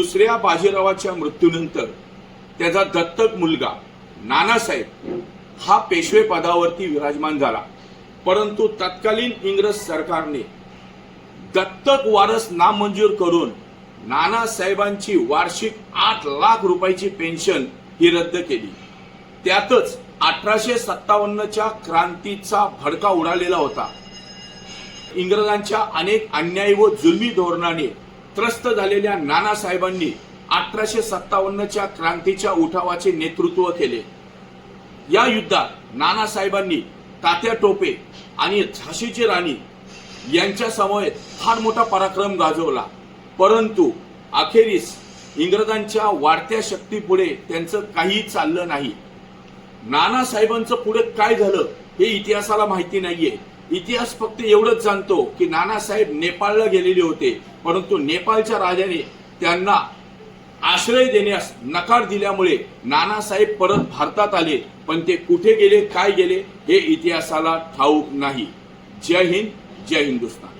दुसऱ्या बाजीरावाच्या मृत्यूनंतर त्याचा दत्तक मुलगा नानासाहेब हा पेशवे पदावरती विराजमान झाला. परंतु तत्कालीन इंग्रज सरकारने दत्तक वारस नामंजूर करून नानासाहेबांची वार्षिक आठ लाख रुपयाची पेन्शन ही रद्द केली. त्यातच अठराशे सत्तावन्नच्या क्रांतीचा भडका उडालेला होता. इंग्रजांच्या अनेक अन्यायी व जुलमी धोरणाने त्रस्त झालेल्या नानासाहेबांनी अठराशे सत्तावन्नच्या क्रांतीच्या उठावाचे नेतृत्व केले. या युद्धात नानासाहेबांनी तात्या टोपे आणि झाशीची राणी यांच्या समवेत फार मोठा पराक्रम गाजवला. परंतु अखेरीस इंग्रजांच्या वाढत्या शक्तीपुढे त्यांचं काही चाललं नाही. नानासाहेबांचं पुढे काय झालं हे इतिहासाला माहिती नाहीये. इतिहास फक्त एवढंच जाणतो की नानासाहेब नेपाळला गेलेले होते परंतु नेपाळच्या राजाने त्यांना आश्रय देण्यास नकार दिल्यामुळे नानासाहेब परत भारतात आले. पण ते कुठे गेले काय गेले हे इतिहासाला ठाऊक नाही. जय हिंद जय हिंदुस्तान